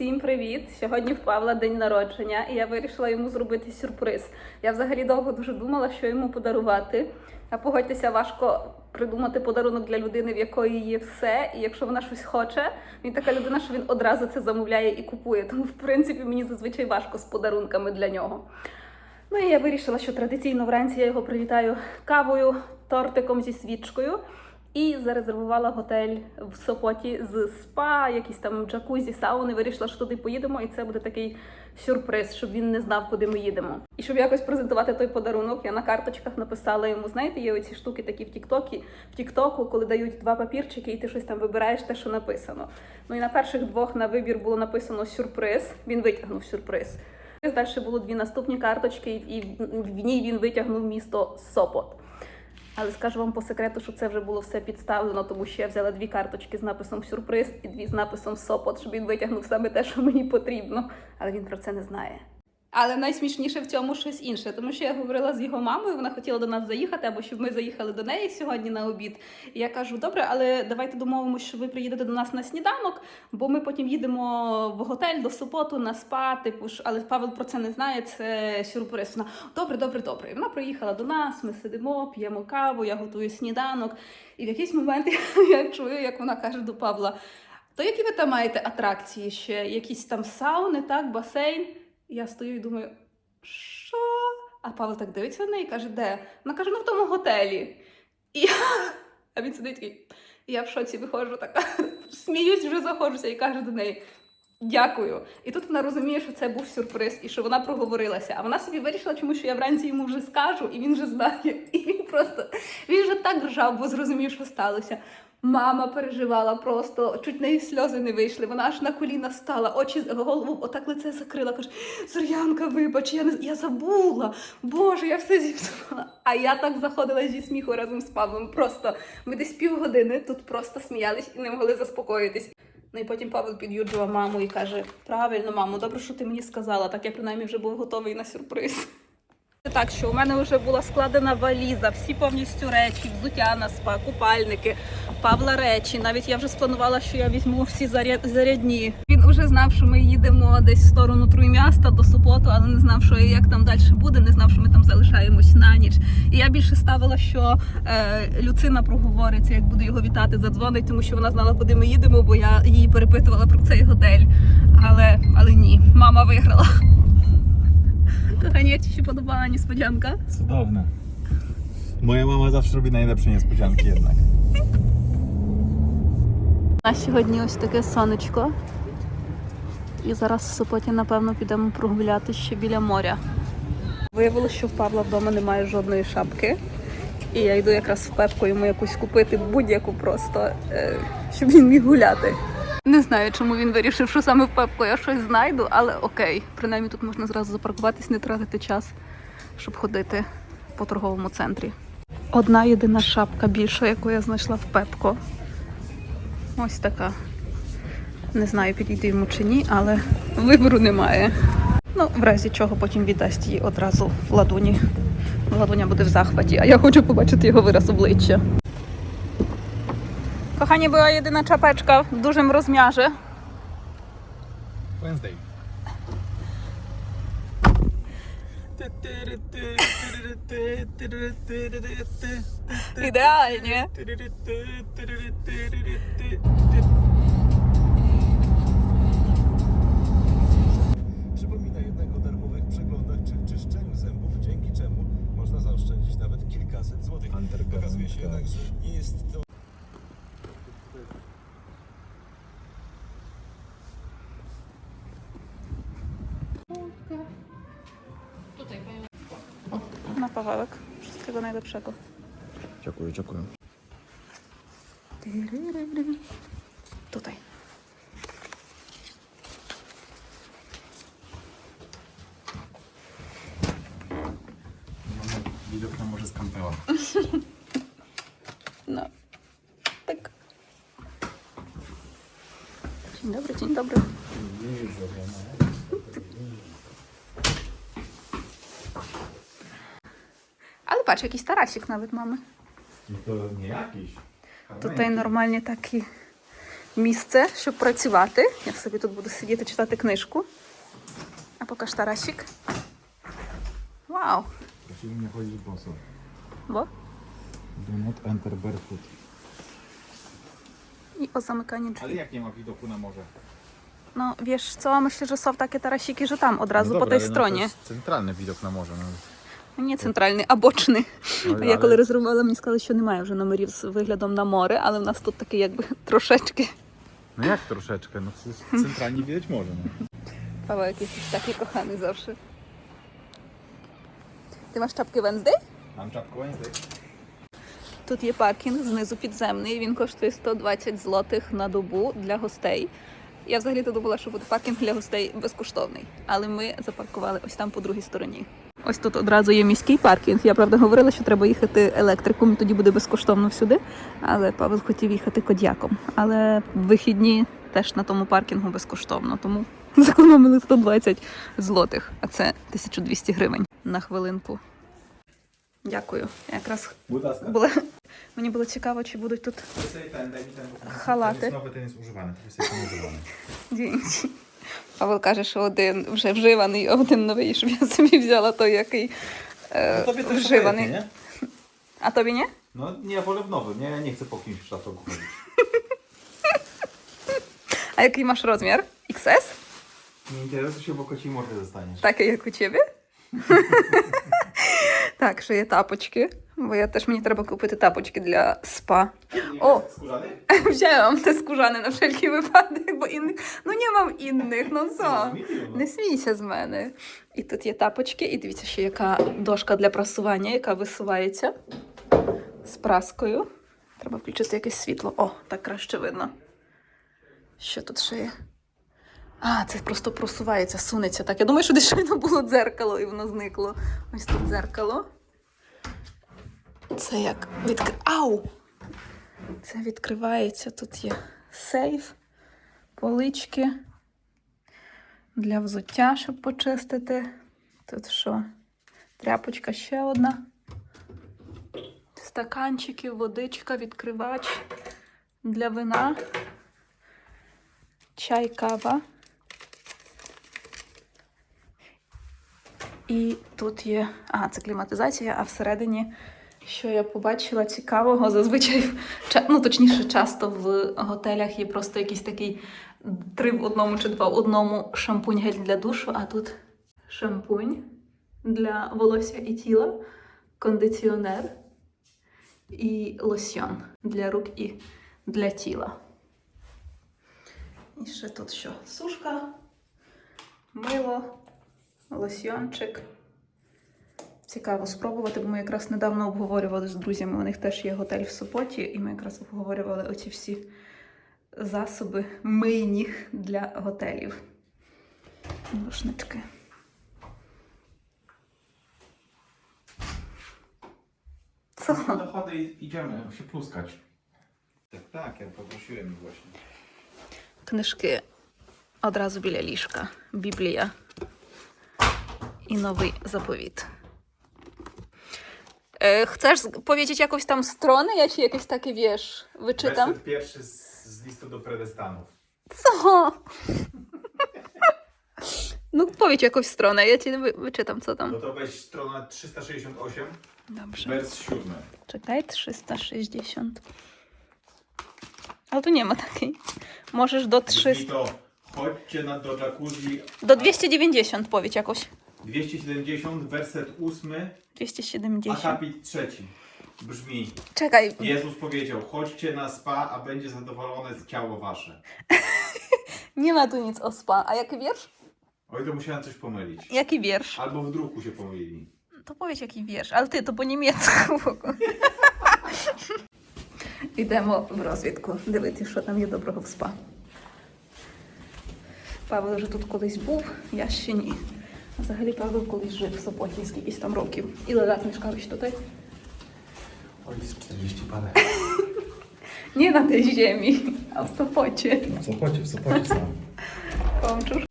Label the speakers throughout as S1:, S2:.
S1: Всім привіт! Сьогодні в Павла день народження, і я вирішила йому зробити сюрприз. Я взагалі довго дуже думала, що йому подарувати. А погодьтеся, важко придумати подарунок для людини, в якої є все. І якщо вона щось хоче, він така людина, що він одразу це замовляє і купує. Тому, в принципі, мені зазвичай важко з подарунками для нього. Ну і я вирішила, що традиційно вранці я його привітаю кавою, тортиком зі свічкою. І зарезервувала готель в Сопоті з спа, якісь там джакузі, сауни. Вирішила, що туди поїдемо, і це буде такий сюрприз, щоб він не знав, куди ми їдемо. І щоб якось презентувати той подарунок, я на карточках написала йому: знаєте, є оці штуки такі в Тіктокі, в Тіктоку, коли дають два папірчики, і ти щось там вибираєш те, що написано. Ну і на перших двох на вибір було написано сюрприз. Він витягнув сюрприз. Далі було дві наступні карточки, і в- ній він витягнув місто Сопот. Але скажу вам по секрету, що це вже було все підставлено, тому що я взяла дві карточки з написом сюрприз і дві з написом Сопот, щоб він витягнув саме те, що мені потрібно. Але він про це не знає. Але найсмішніше в цьому щось інше, тому що я говорила з його мамою, вона хотіла до нас заїхати, або щоб ми заїхали до неї сьогодні на обід. І я кажу: добре, але давайте домовимося, що ви приїдете до нас на сніданок, бо ми потім їдемо в готель до Сопоту на спа. Типу ж, але Павел про це не знає. Це сюрприз. Вона добре, добре, добре. І вона приїхала до нас. Ми сидимо, п'ємо каву, я готую сніданок. І в якийсь момент я чую, як вона каже до Павла: то які ви там маєте атракції ще? Якісь там сауни, так, басейн? Я стою і думаю, що? А Павло так дивиться на неї і каже, де? Вона каже, ну в тому готелі. І я... А він сидить і я в шоці виходжу, така сміюсь, вже заходжуся і кажу до неї. Дякую. І тут вона розуміє, що це був сюрприз і що вона проговорилася. А вона собі вирішила, чому що я вранці йому вже скажу, і він вже знає. І він просто він вже так ржав, бо зрозумів, що сталося. Мама переживала просто, чуть неї сльози не вийшли. Вона аж на коліна стала, очі голову отак лице закрила. Каже: Зорянка, вибач, я не я забула. Боже, я все зіпсувала. А я так заходила зі сміху разом з Павлом. Просто ми десь півгодини тут просто сміялись і не могли заспокоїтись. Ну і потім Павел під'юджував маму і каже: Правильно, мамо, добре, що ти мені сказала. Так я принаймні вже був готовий на сюрприз. Так що у мене вже була складена валіза, всі повністю речі, взуття на спа, купальники, Павла речі. Навіть я вже спланувала, що я візьму всі заряд, зарядні. Він уже знав, що ми їдемо десь в сторону Труймяста до Супоту, але не знав, що як там далі буде. Не знав, що ми там залишаємось на ніч. І я більше ставила, що е, Люцина проговориться, як буду його вітати, задзвонить, тому що вона знала, куди ми їдемо, бо я її перепитувала про цей готель. Але, але ні, мама виграла. Kochanie, jak Ci się podobała niespodzianka?
S2: Cudowne. Moja mama zawsze robi najlepsze niespodzianki jednak.
S1: У нас сьогодні ось таке сонечко. І зараз в Сопоті, напевно, підемо прогуляти ще біля моря. Виявилося, що в Павла вдома немає жодної шапки. І я йду якраз в пепку йому якусь купити, будь-яку просто, щоб він міг гуляти. Не знаю, чому він вирішив, що саме в пепку я щось знайду, але окей. Принаймні тут можна зразу запаркуватись, не тратити час, щоб ходити по торговому центрі. Одна єдина шапка більша, яку я знайшла в пепко. Ось така. Не знаю, підійде йому чи ні, але вибору немає. Ну, в разі чого потім віддасть її одразу в ладуні. Ладуня буде в захваті, а я хочу побачити його вираз обличчя. Kochanie, była jedyna czapeczka w dużym rozmiarze.
S2: Wednesday.
S1: Idealnie.
S3: Przypomina jednak o darmowych przeglądach czy czyszczeniu zębów, dzięki czemu można zaoszczędzić nawet kilkaset złotych. Pokazuje się jednak, że nie jest to...
S1: Na Pawełek. Wszystkiego najlepszego.
S2: Dziękuję, dziękuję.
S1: Tutaj.
S2: Mamy widok na morze z Kampela.
S1: No. Tak. Dzień dobry, dzień dobry. Ale patrz, jakiś tarasik nawet mamy.
S2: I to nie jakiś.
S1: Tutaj normalnie taki місце, щоб працювати. Я собі тут буду сидіти читати книжку. А поки ж Тарасик. Вау!
S2: Prosimy nie chodzić boso.
S1: Бо?
S2: Do not enter barefoot.
S1: І o zamykanie drzwi.
S2: Ale jak nie ma widoku na morze?
S1: No wiesz co, myślę, że są takie tarasiki, że tam od razu
S2: No
S1: po
S2: dobra,
S1: tej
S2: ale no
S1: stronie.
S2: To jest centralny widok na morze. No.
S1: Nie центральний, а бочний.
S2: Ale-
S1: Я коли резервувала, мені сказали, що немає вже номерів з виглядом на море, але в нас тут такий якби трошечки.
S2: Jak troszeczkę? No przecież centralnie widać morze. No.
S1: Paweł jakiś taki kochany. Ти маєш czapkę Wednesday?
S2: Mam czapkę Wednesday.
S1: Тут є паркінг знизу підземний. Він коштує 120 злотих на добу для гостей. Я взагалі то думала, що буде паркінг для гостей безкоштовний, але ми запаркували ось там по другій стороні. Ось тут одразу є міський паркінг. Я правда говорила, що треба їхати електриком, тоді буде безкоштовно всюди. Але Павел хотів їхати кодяком. Але вихідні теж на тому паркінгу безкоштовно, тому зекономили 120 злотих, а це 1200 гривень на хвилинку. Дякую. Я якраз
S2: Будь ласка.
S1: було, мені було цікаво, чи будуть тут
S2: Ty sobie ten, daj mi ten,
S1: Павел каже, що один вже вживаний, а один новий, щоб я собі взяла той, який е,
S2: No tobie też
S1: вживаний.
S2: obojętnie, nie?
S1: А тобі ні?
S2: No nie, ja wolę w nowym. Nie, ja nie chcę po kimś w szlafroku chodzić.
S1: А який маsz розмір? XS?
S2: Nie interesuj się, bo kociej mordy zostaniesz.
S1: Такий, як у тебе? так, ще є тапочки, Бо я теж мені треба купити тапочки для спа.
S2: Skórzany?
S1: Wzięłam te skórzane na wszelki wypadek, bo innych. No nie mam innych, no co?
S2: Zmieniłem.
S1: Не смійся з мене. І тут є тапочки, і дивіться, ще яка дошка для прасування, яка висувається з праскою. Треба включити якесь світло. О, так краще видно. Що тут ще є? А, це просто просувається, сунеться так. Я думаю, що десь було дзеркало і воно зникло. Ось тут дзеркало. Це як відкр... Ау! Це відкривається. Тут є сейф, полички для взуття, щоб почистити. Тут що? Тряпочка ще одна. Стаканчики, водичка, відкривач для вина. Чай, кава. І тут є. А, це кліматизація, а всередині, що я побачила цікавого, зазвичай, ну точніше, часто в готелях є просто якийсь такий три в одному чи два в одному шампунь гель для душу, а тут шампунь для волосся і тіла, кондиціонер і лосьйон для рук і для тіла. І ще тут що? Сушка, мило, лосьйончик. Цікаво спробувати, бо ми якраз недавно обговорювали з друзями. У них теж є готель в Сопоті, і ми якраз обговорювали оці всі засоби мийні для готелів. Рушнички. Co?
S2: Dochody i idziemy się pluskać. Tak, tak, ja poprosiłem właśnie.
S1: Книжки одразу біля ліжка. Біблія і новий заповіт. Е, chcesz powiedzieć jakąś tam stronę? Ja ci jakieś takie, wiesz, wyczytam.
S2: Werset pierwszy z, z listu do predestanów.
S1: Co? No powiedz jakąś stronę, ja ci wy, wyczytam, co
S2: No
S1: tam.
S2: to weź stronę 368,
S1: Dobrze.
S2: wers 7.
S1: Czekaj, 360. Ale tu nie ma takiej. Możesz do
S2: Brzmi
S1: 300.
S2: to chodźcie na, do jacuzzi
S1: Do 290 powiedz jakoś.
S2: 270, werset 8, a
S1: 270.
S2: kapit trzeci. Brzmi,
S1: Czekaj,
S2: Jezus powiedział, chodźcie na spa, a będzie zadowolone ciało wasze.
S1: nie ma tu nic o spa. A jaki wiersz?
S2: Oj, to musiałem coś pomylić.
S1: Jaki wiersz?
S2: Albo w druku się pomylili.
S1: To powiedz jaki wiersz, ale ty to по німецьку. Йдемо в розвідку, дивитися, що там є доброго в спа. Павел вже тут колись був, я ще ні. Взагалі Павел колись жив в Сопоті скількись там років. Ile lat mieszkałeś tutaj?
S2: Oj, z 40 parę.
S1: Nie na tej ziemi, a w Sopocie.
S2: W Sopocie, w Sopocie sam.
S1: Połączysz?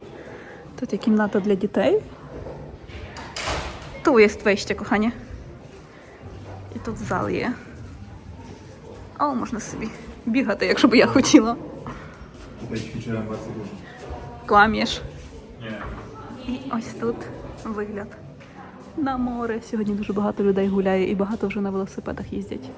S1: Тут є кімната для дітей. Tu jest wejście, kochanie. І тут зал є. О, можна собі бігати, якщо б я хотіла.
S2: tutaj ćwiczyłem
S1: І ось тут вигляд на море. Сьогодні дуже багато людей гуляє і багато вже на велосипедах їздять.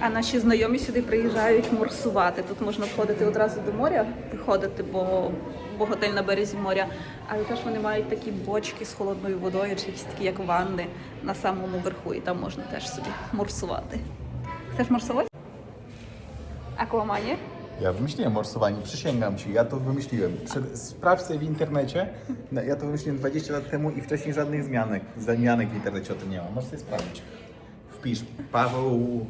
S1: А наші знайомі сюди приїжджають морсувати. Тут можна входити одразу до моря, виходити, бо, бо готель на березі моря. Але теж вони мають такі бочки з холодною водою, чи якісь такі, як ванни на самому верху, і там можна теж собі морсувати. Chcesz morsować? A kłamanie?
S2: Ja wymyśliłem morsowanie, przysięgam ci, ja to wymyśliłem. Sprawdź sobie w internecie, ja to wymyśliłem 20 lat temu i wcześniej żadnych zmianek, zmianek w internecie o tym nie ma. Możesz sobie sprawdzić. Wpisz Paweł.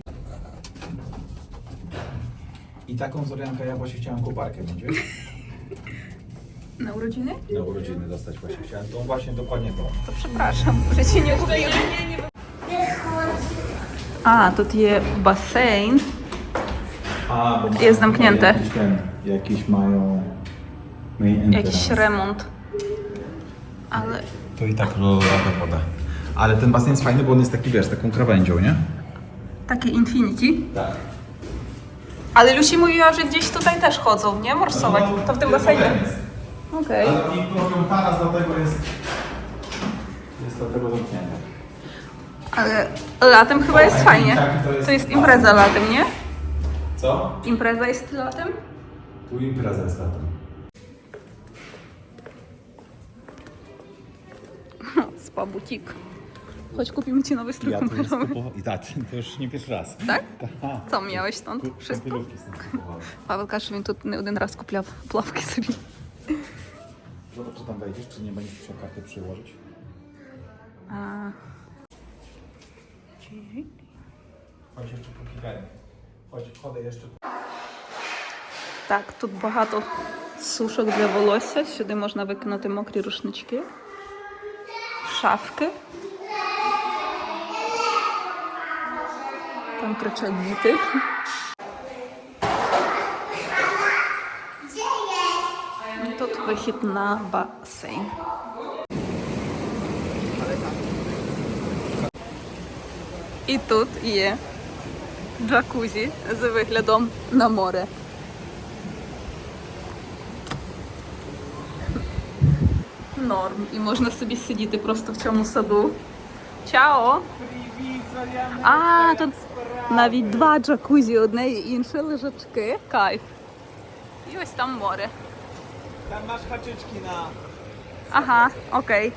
S2: I taką Zoriankę ja właśnie chciałem koparkę mieć, wiesz?
S1: Na urodziny?
S2: Na urodziny dostać właśnie chciałem. To właśnie dokładnie to.
S1: To przepraszam, że ci nie kupiłam. A, to je bassein.
S2: A, bo mają
S1: Jest zamknięte.
S2: Jakiś, ten, jakiś mają...
S1: Jakiś remont. Ale
S2: To i tak lada woda. Ale ten basen jest fajny, bo on jest taki, wiesz, taką krawędzią, nie?
S1: takie Infinity.
S2: Tak.
S1: Ale Lucy mówiła, że gdzieś tutaj też chodzą, nie? Morsować. No, to w tym basenie. Okej.
S2: Ale oni robią taras, dlatego jest... Jest dlatego zamknięte.
S1: Ale latem chyba jest fajnie.
S2: To jest
S1: impreza latem, nie?
S2: Co?
S1: Impreza jest lotem?
S2: Tu impreza jest latem.
S1: Spa butik. Choć kupimy ci nowy strój kąpielowy.
S2: I tak, to już nie pierwszy raz.
S1: Tak?
S2: Ta.
S1: Co, miałeś stąd Ku, wszystko?
S2: Kąpielówki stąd kupowałem.
S1: Paweł Kaszywin tu nie jeden raz kupił pławki sobie.
S2: Zobacz, czy tam wejdziesz, czy nie będziesz musiał karty przyłożyć.
S1: A...
S2: Chodź jeszcze pokigają. Kilka. Chodź, chodzę jeszcze.
S1: Так, тут багато сушок для волосся. Сюди можна викинути мокрі рушнички, шафки. Там кричать діти. Тут вихід на басейн. І тут є джакузі з виглядом на море. Норм. І можна собі сидіти просто в цьому саду. Чао! А, тут навіть два джакузі, одне і інше лежачки. Кайф. І ось там море.
S3: Tam masz haczyczki na...
S1: Ага, окей.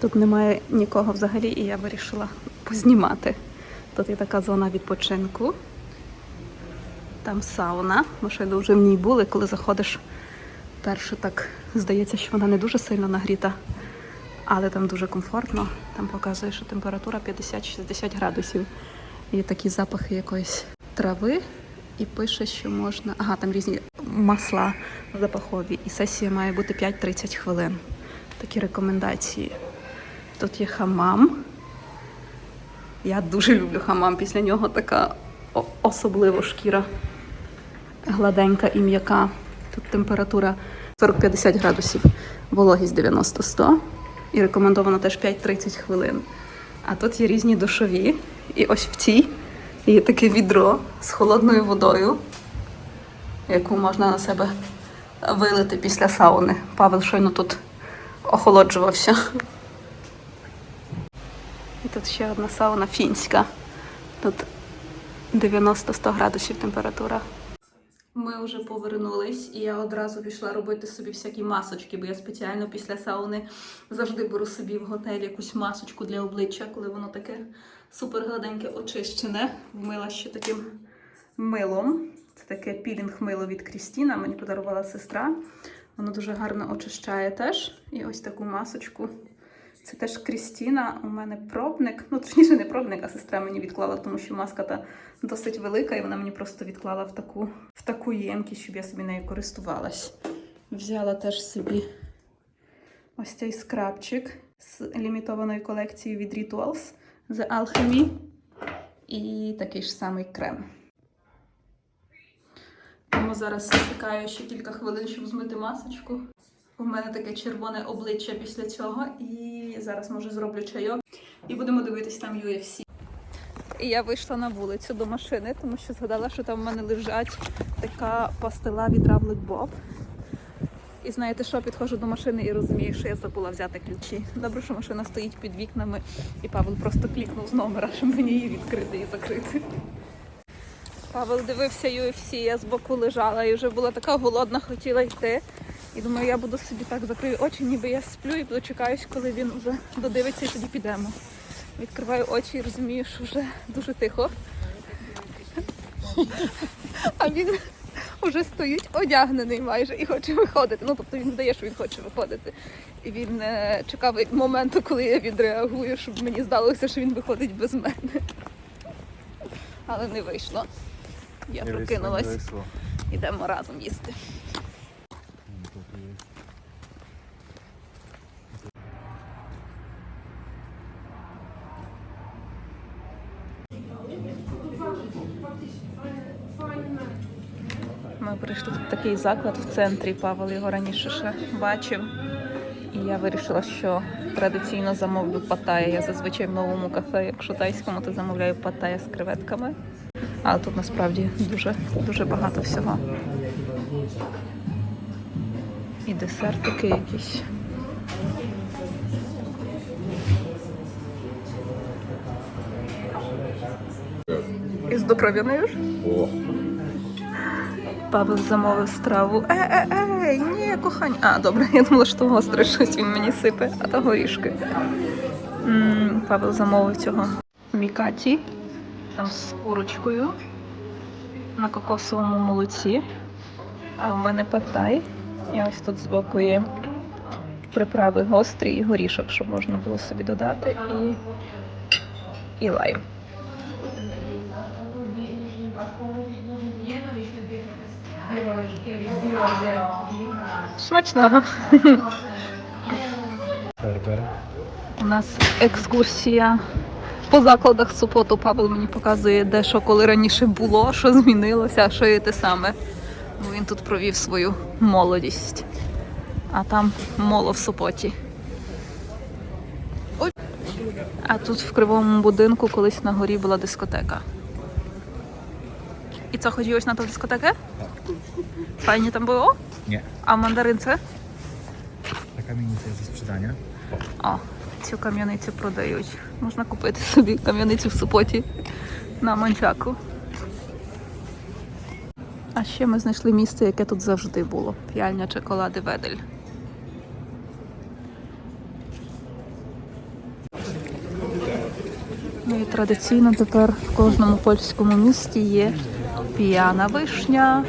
S1: Тут немає нікого взагалі, і я вирішила познімати. Тут є така зона відпочинку. Там сауна. Ми ще дуже в ній були, коли заходиш перше так здається, що вона не дуже сильно нагріта, але там дуже комфортно. Там показує, що температура 50-60 градусів. Є такі запахи якоїсь трави, і пише, що можна. Ага, там різні масла запахові. І сесія має бути 5-30 хвилин. Такі рекомендації. Тут є хамам. Я дуже люблю хамам. Після нього така о- особлива шкіра гладенька і м'яка. Тут температура 40-50 градусів, вологість 90-100. І рекомендовано теж 5-30 хвилин. А тут є різні душові. І ось в цій є таке відро з холодною водою, яку можна на себе вилити після сауни. Павел щойно тут охолоджувався. Тут ще одна сауна фінська. Тут 90-100 градусів температура. Ми вже повернулись, і я одразу пішла робити собі всякі масочки, бо я спеціально після сауни завжди беру собі в готелі якусь масочку для обличчя, коли воно таке супер гладеньке очищене. Вмила ще таким милом. Це таке пілінг-мило від Крістіна. Мені подарувала сестра. Воно дуже гарно очищає теж. І ось таку масочку. Це теж Крістіна. У мене пробник. Ну, точніше, не пробник, а сестра мені відклала, тому що маска та досить велика, і вона мені просто відклала в таку, в таку ємкість, щоб я собі нею користувалась. Взяла теж собі ось цей скрабчик з лімітованої колекції від Rituals The Alchemy. І такий ж самий крем. Тому зараз чекаю ще кілька хвилин, щоб змити масочку. У мене таке червоне обличчя після цього, і зараз може зроблю чайок. І будемо дивитись там UFC. І я вийшла на вулицю до машини, тому що згадала, що там в мене лежать така пастила від Равлик Боб. І знаєте що, підходжу до машини і розумію, що я забула взяти ключі. Добре, що машина стоїть під вікнами, і Павел просто клікнув з номера, щоб мені її відкрити і закрити. Павел дивився UFC, я збоку лежала і вже була така голодна, хотіла йти. І думаю, я буду собі так закрию очі, ніби я сплю і дочекаюсь, коли він вже додивиться і тоді підемо. Відкриваю очі і розумію, що вже дуже тихо. А він вже стоїть одягнений майже і хоче виходити. Ну, тобто він вдає, що він хоче виходити. І він е, чекав моменту, коли я відреагую, щоб мені здалося, що він виходить без мене. Але не вийшло. Я прокинулась. Ідемо разом їсти. Ми прийшли в такий заклад в центрі. Павел його раніше ще бачив. І я вирішила, що традиційно замовлю паттая. Я зазвичай в новому кафе, якщо тайському, то замовляю паттая з креветками. Але тут насправді дуже, дуже багато всього. І десертики якісь. Із допровіною ж? Павел замовив страву. Е, е, е, ні, кохань. А, добре, я думала, що гостре щось він мені сипе, а то горішки. Павел замовив цього мікаті там з курочкою на кокосовому молоці. А в мене паттай. І ось тут збоку є приправи гострі і горішок, щоб можна було собі додати. І, і лайм. Смачного. У нас екскурсія по закладах Супоту. Павло мені показує, де що коли раніше було, що змінилося, що є те саме. Бо він тут провів свою молодість. А там моло в Супоті. Ой. А тут в кривому будинку колись на горі була дискотека. І це ходилось на ту дискотеку? Файні там було?
S2: nie.
S1: А мандарин це?
S2: Ta kamienica jest do sprzedania.
S1: О, цю кам'яницю продають. Можна купити собі кам'яницю в Супоті на Манчаку. А ще ми знайшли місце, яке тут завжди було. П'яльня чоколади Ведель. Ну і традиційно тепер в кожному польському місті є п'яна вишня.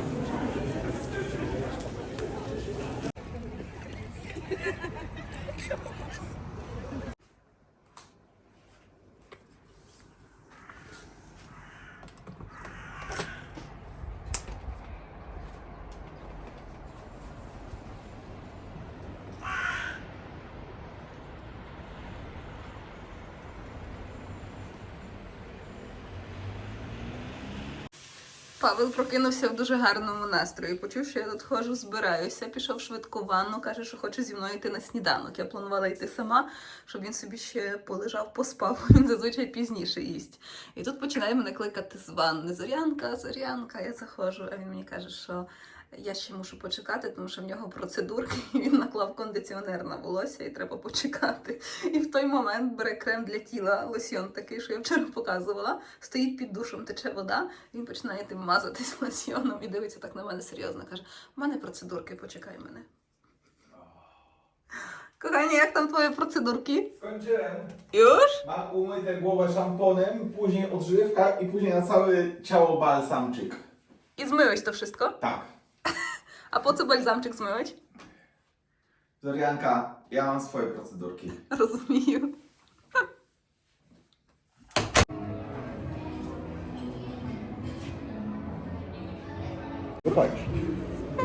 S1: Прокинувся в дуже гарному настрої. Почув, що я тут ходжу, збираюся. Пішов швидко в ванну, каже, що хоче зі мною йти на сніданок. Я планувала йти сама, щоб він собі ще полежав, поспав. Він зазвичай пізніше їсть. І тут починає мене кликати з ванни. Зорянка, зорянка. Я заходжу, а він мені каже, що. Я ще мушу почекати, тому що в нього процедурки, і він наклав кондиціонер на волосся і треба почекати. І в той момент бере крем для тіла, лосьйон такий, що я вчора показувала, стоїть під душем, тече вода, він починає тим мазатись лосьйоном і дивиться так на мене серйозно. Каже: у мене процедурки, почекай мене. Кохanie, jak tam twoje procedurki?
S2: Skończyłem.
S1: Już?
S2: Mam umytę głowę szamponem, później odżywka i później na całe ciało balsamczyk.
S1: I zmyłeś to wszystko?
S2: Tak.
S1: A po co balzamczyk zmyłeś?
S2: Zorianka, ja mam swoje procedurki.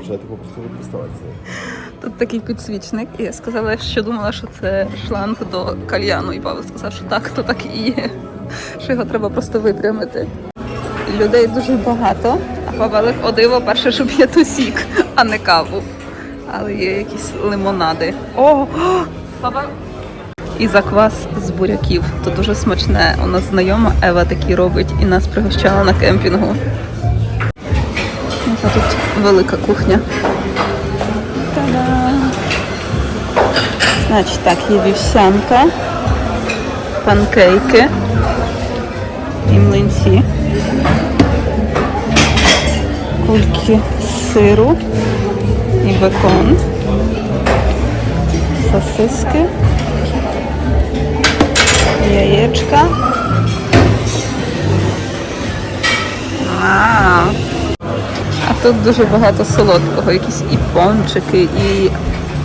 S3: Trzeba to po prostu wyprostować sobie.
S1: Тут такий підсвічник, і я сказала, що думала, що це шланг до кальяну. І Павло сказав, що так, то так і є. Що його треба просто випрямити. Людей дуже багато, а Павелик о диво перше, що п'є то сік, а не каву. Але є якісь лимонади. О! Папа! І заквас з буряків. То дуже смачне. У нас знайома Ева такі робить і нас пригощала на кемпінгу. Яка тут велика кухня. Та-да! Значить, так, є вівсянка, панкейки і млинці, кульки сиру і бекон, сосиски, яєчка. А, а тут дуже багато солодкого, якісь і пончики, і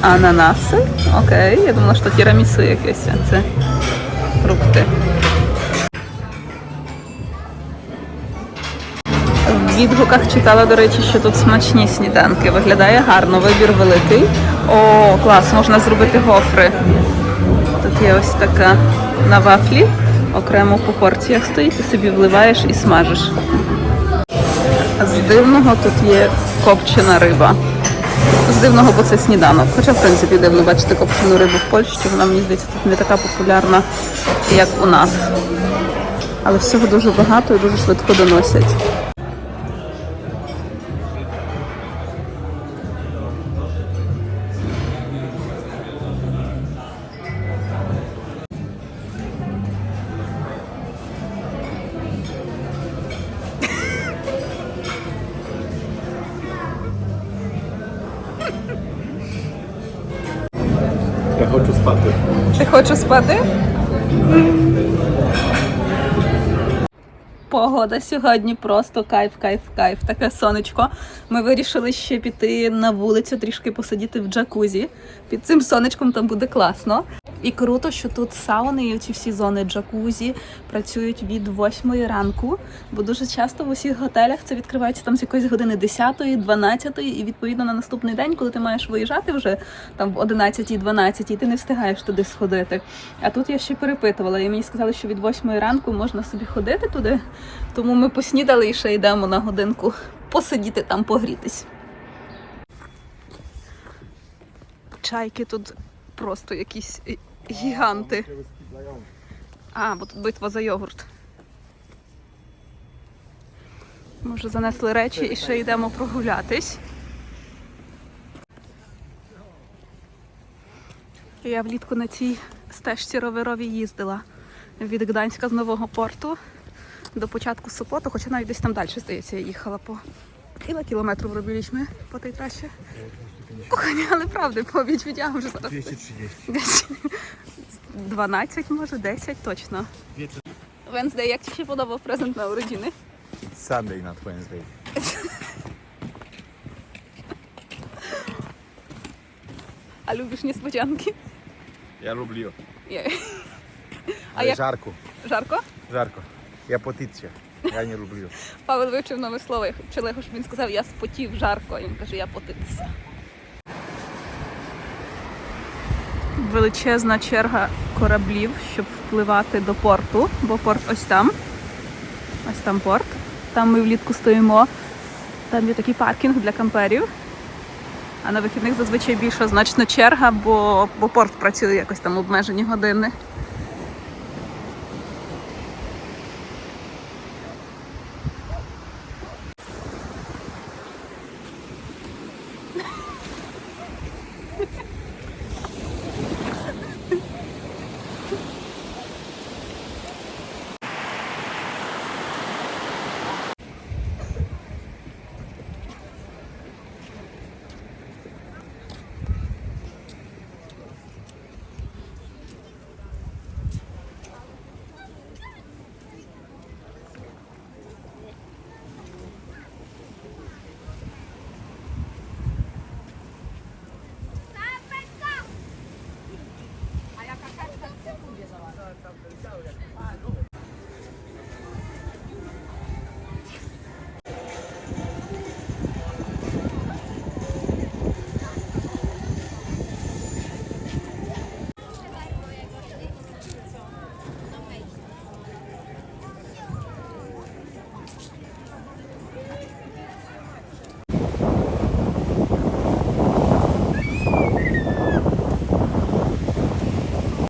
S1: ананаси. Окей, я думала, що тірамісу якесь, а це фрукти. Відгуках читала, до речі, що тут смачні сніданки. Виглядає гарно, вибір великий. О, клас, можна зробити гофри. Тут є ось така на вафлі, окремо по порціях стоїть, ти собі вливаєш і смажиш. З дивного тут є копчена риба. З дивного, бо це сніданок. Хоча, в принципі, дивно бачити копчену рибу в Польщі, вона мені здається тут не така популярна, як у нас. Але всього дуже багато і дуже швидко доносять. Погода сьогодні просто кайф, кайф, кайф. Таке сонечко. Ми вирішили ще піти на вулицю, трішки посидіти в джакузі. Під цим сонечком там буде класно. І круто, що тут сауни і ці всі зони джакузі працюють від 8 ранку, бо дуже часто в усіх готелях це відкривається там з якоїсь години 10, 12, і відповідно на наступний день, коли ти маєш виїжджати вже там в 11, 12, ти не встигаєш туди сходити. А тут я ще перепитувала, і мені сказали, що від 8 ранку можна собі ходити туди. Тому ми поснідали і ще йдемо на годинку посидіти там, погрітись. Чайки тут просто якісь гіганти. А, бо тут битва за йогурт. Може, занесли речі і ще йдемо прогулятись. Я влітку на цій стежці роверовій їздила від Гданська з нового порту до початку Сопоту, хоча навіть десь там далі, здається, я їхала по кіло кілометрів робілись ми по тій трасі. Кохання, але правда, по відчуттям вже зараз.
S3: 230.
S1: Десь 12, може, 10 точно. Венздей, як тобі ще подобав презент на уродини?
S2: Sunday, not Wednesday.
S1: А любиш несподянки?
S2: Я люблю.
S1: Я- А
S2: Але
S1: як
S2: жарко.
S1: жарко?
S2: Жарко. Я потиця. Я не люблю.
S1: Павел вивчив нове слово. Я вчила його, щоб він сказав, я спотів жарко. І він каже, я потитися. Величезна черга кораблів, щоб впливати до порту, бо порт ось там. Ось там порт. Там ми влітку стоїмо. Там є такий паркінг для камперів. А на вихідних зазвичай більша значно черга, бо, бо порт працює якось там обмежені години.